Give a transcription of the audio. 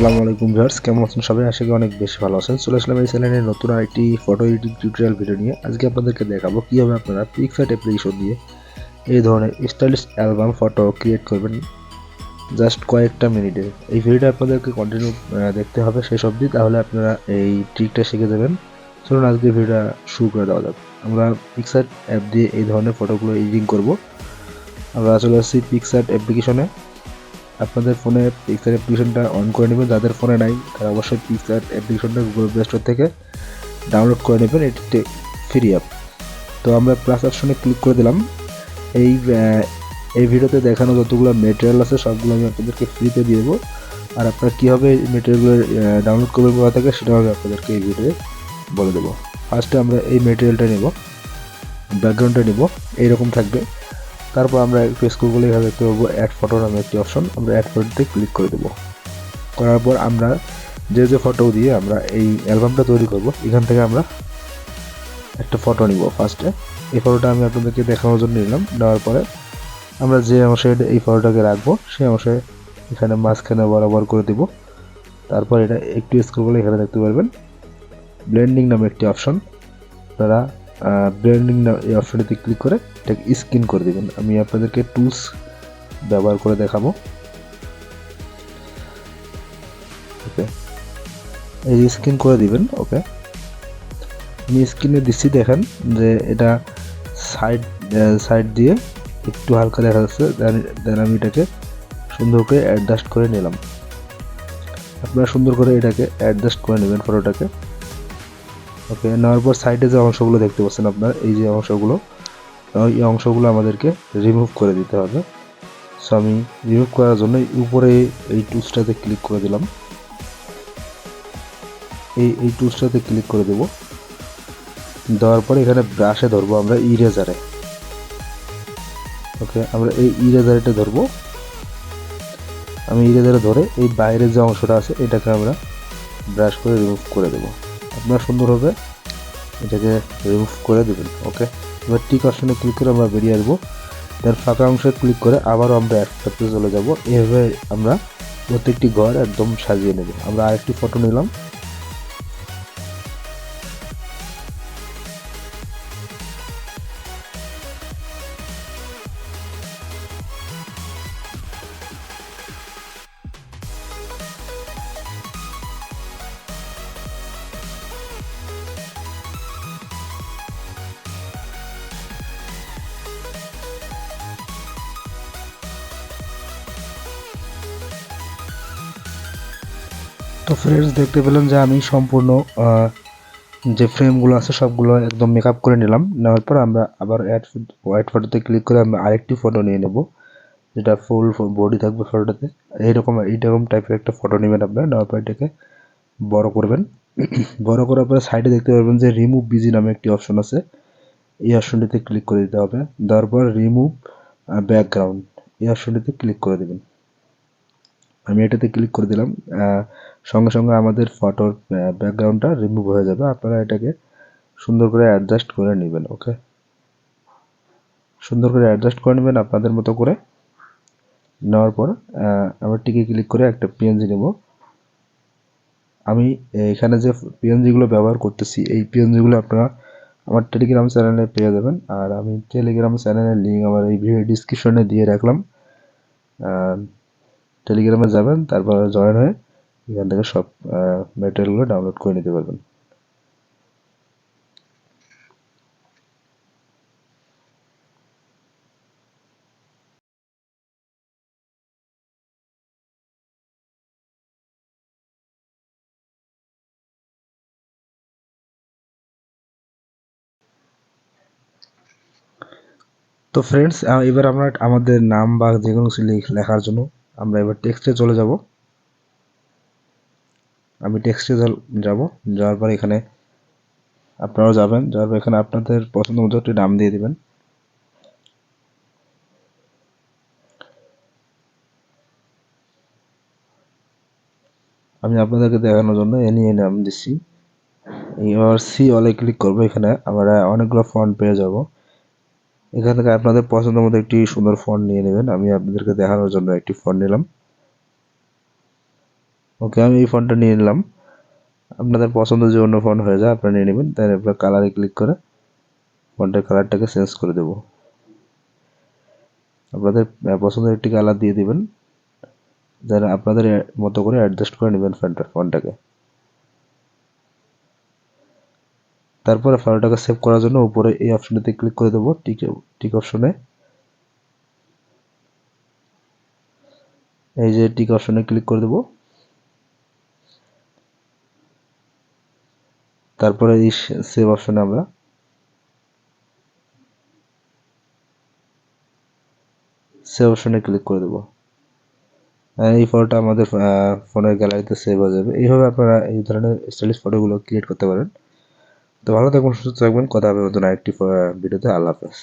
আসসালামু আলাইকুম ভিউয়ার্স, কেমন আছেন সবাই? আশা করি অনেক বেশি ভালো আছেন। চলে আসলাম এই চ্যানেলে নতুন আরেকটি ফটো এডিটিং টিউটোরিয়াল ভিডিও নিয়ে। আজকে আপনাদেরকে দেখাবো কীভাবে আপনারা পিকফ্যাট অ্যাপ্লিকেশন দিয়ে এই ধরনের স্টাইলিশ অ্যালবাম ফটো ক্রিয়েট করবেন জাস্ট কয়েকটা মিনিটে। এই ভিডিওটা আপনাদেরকে কন্টিনিউ দেখতে হবে শেষ অবধি, তাহলে আপনারা এই ট্রিকটা শিখে যাবেন। চলুন আজকে ভিডিওটা শুরু করে দেওয়া যাক। আমরা পিকসার্ট অ্যাপ দিয়ে এই ধরনের ফটোগুলো এডিটিং করব। আমরা চলে আসছি পিকসার্ট অ্যাপ্লিকেশনে আপনাদের ফোনে পিকচার অ্যাপ্লিকেশনটা অন করে নেবেন। যাদের ফোনে নাই, তারা অবশ্যই পিকচার অ্যাপ্লিকেশনটা গুগল প্লে স্টোর থেকে ডাউনলোড করে নেবেন। এটি ফ্রি অ্যাপ তো আমরা প্লাস অপশনে ক্লিক করে দিলাম। এই এই ভিডিওতে দেখানো যতগুলো মেটেরিয়াল আছে, সবগুলো আমি আপনাদেরকে ফ্রিতে দিয়ে দেবো। আর আপনারা কীভাবে এই মেটেরিয়ালগুলো ডাউনলোড করবেন কোথা থেকে, সেটাও আমি আপনাদেরকে এই ভিডিওতে বলে দেবো। ফার্স্টে আমরা এই মেটেরিয়ালটা নেব। ব্যাকগ্রাউন্ডটা নেব। এইরকম থাকবে। তারপর আমরা স্কুল করলে এখানে দেখতে পাবো অ্যাড ফটো নামে একটি অপশন আমরা অ্যাড ফটোতে ক্লিক করে দেবো। করার পর আমরা যে যে ফটো দিয়ে আমরা এই অ্যালবামটা তৈরি করব, এখান থেকে আমরা একটা ফটো নিব ফার্স্টে এই ফটোটা আমি আপনাদেরকে দেখানোর জন্য নিলাম নেওয়ার পরে আমরা যে অংশে এই ফটোটাকে রাখব, সেই অংশে এখানে মাঝখানে বরাবর করে দিব। তারপর এটা একটু স্ক্রল করলে এখানে দেখতে পারবেন। ব্লেন্ডিং নামে একটি অপশন আপনারা ব্লেন্ডিং এই অপশনটিতে ক্লিক করে এটাকে স্ক্রিন করে দিবেন। আমি আপনাদেরকে টুলস ব্যবহার করে দেখাবো। ওকে এই স্ক্রিন করে দিবেন ওকে আমি স্ক্রিনে দিচ্ছি, দেখেন যে এটা সাইড সাইড দিয়ে একটু হালকা দেখা যাচ্ছে দেন আমি এটাকে সুন্দর করে অ্যাডজাস্ট করে নিলাম। আপনারা সুন্দর করে এটাকে অ্যাডজাস্ট করে নেবেন ফটোটাকে ওকে, নেওয়ার পর সাইডে যে অংশগুলো দেখতে পাচ্ছেন আপনার, এই যে অংশগুলো এই অংশগুলো আমাদেরকে রিমুভ করে দিতে হবে। সো আমি রিমুভ করার জন্য উপরে এই টুলসটাতে ক্লিক করে দিলাম। এই এই টুলসটাতে ক্লিক করে দেব। দেওয়ার পরে এখানে ব্রাশে ধরবো আমরা ইরেজারে ওকে, আমরা এই ইরেজারটা ধরবো। আমি ইরেজারে ধরে এই বাইরের যে অংশটা আছে, এটাকে আমরা ব্রাশ করে রিমুভ করে দেবো। আপনারা সুন্দরভাবে এটাকে রিমুভ করে দেবেন ওকে এবার টিক অপশানে ক্লিক করে আমরা বেরিয়ে আসব। তার ফাঁকা অংশে ক্লিক করে আবারও আমরা একসাথে চলে যাব। এভাবে আমরা প্রত্যেকটি ঘর একদম সাজিয়ে নেব। আমরা আরেকটি ফটো নিলাম। তো ফ্রেন্ডস দেখতে পেলাম যে আমি সম্পূর্ণ যে ফ্রেমগুলো আছে সবগুলো একদম মেকআপ করে নিলাম। নেওয়ার পর আমরা আবার অ্যাড হোয়াইট ফটোতে ক্লিক করে আমরা আরেকটি ফটো নিয়ে নেব, যেটা ফুল বডি থাকবে ফটোটাতে এইরকম এইরকম টাইপের একটা ফটো নেবেন আপনার। নেওয়ার পর এটাকে বড় করবেন। বড় করার পরে সাইডে দেখতে পারবেন যে রিমুভ বিজি নামে একটি অপশন আছে। এই অপশনটিতে ক্লিক করে দিতে হবে। দেওয়ার পর রিমুভ ব্যাকগ্রাউন্ড এই অপশনটিতে ক্লিক করে দেবেন। আমি এটাতে ক্লিক করে দিলাম। সঙ্গে সঙ্গে আমাদের ফটোর ব্যাকগ্রাউন্ডটা রিমুভ হয়ে যাবে। আপনারা এটাকে সুন্দর করে অ্যাডজাস্ট করে নেবেন ওকে সুন্দর করে অ্যাডজাস্ট করে নেবেন আপনাদের মতো করে। নেওয়ার পর আমরা টিকে ক্লিক করে একটা পিএনজি নেব। আমি এখানে যে পিএনজিগুলো ব্যবহার করতেছি, এই পিএনজিগুলো আপনারা আমার টেলিগ্রাম চ্যানেলে পেয়ে যাবেন। আর আমি টেলিগ্রাম চ্যানেলের লিঙ্ক আমার এই ভিডিও ডিসক্রিপশনে দিয়ে রাখলাম। টেলিগ্রামে যাবেন, তারপর জয়েন হয়ে এখান থেকে সব ম্যাটেরিয়ালগুলো ডাউনলোড করে নিতে পারবেন। তো ফ্রেন্ডস এবার আমরা আমাদের নাম বা যে কোনো কিছু লেখার জন্য আমরা এবার টেক্সটে চলে যাব। আমি টেক্সটে যাব। যাওয়ার পর এখানে আপনারাও যাবেন। যাওয়ার পর এখানে আপনাদের পছন্দ মতো একটি নাম দিয়ে দিবেন। আমি আপনাদেরকে দেখানোর জন্য এ নিয়ে নাম দিচ্ছি। এবার সি অলে ক্লিক করব এখানে। আমরা অনেকগুলো ফন্ট পেয়ে যাব। এখান থেকে আপনাদের পছন্দ মতো একটি সুন্দর ফন্ট নিয়ে নেবেন। আমি আপনাদেরকে দেখানোর জন্য একটি ফন্ট নিলাম। ওকে, আমি এই ফোনটা নিয়ে নিলাম। আপনাদের পছন্দ যে অন্য ফোন হয়ে যায়, আপনারা নিয়ে নেবেন। তাই আপনার কালারে ক্লিক করে ফোনটার কালারটাকে চেঞ্জ করে দেব। আপনাদের পছন্দের একটি কালার দিয়ে দিবেন। যারা আপনাদের মতো করে অ্যাডজাস্ট করে নেবেন ফোনটা ফোনটাকে তারপরে ফাইলটাকে সেভ করার জন্য উপরে এই অপশনটাতে ক্লিক করে দেবো টিক টিক অপশনে এই যে টিক অপশনে ক্লিক করে দেবো। তারপরে এই সেভ অপশনে আমরা সেভ অপশনে ক্লিক করে দেবো। আর এই ফটোটা আমাদের ফোনের গ্যালারিতে সেভ হয়ে যাবে। এইভাবে আপনারা এই ধরনের স্টাইলিশ ফটোগুলো ক্রিয়েট করতে পারেন। তো ভালো থাকবেন সুস্থ থাকবেন। কথা হবে নতুন আরেকটি ভিডিওতে। আল্লাহ হাফেজ।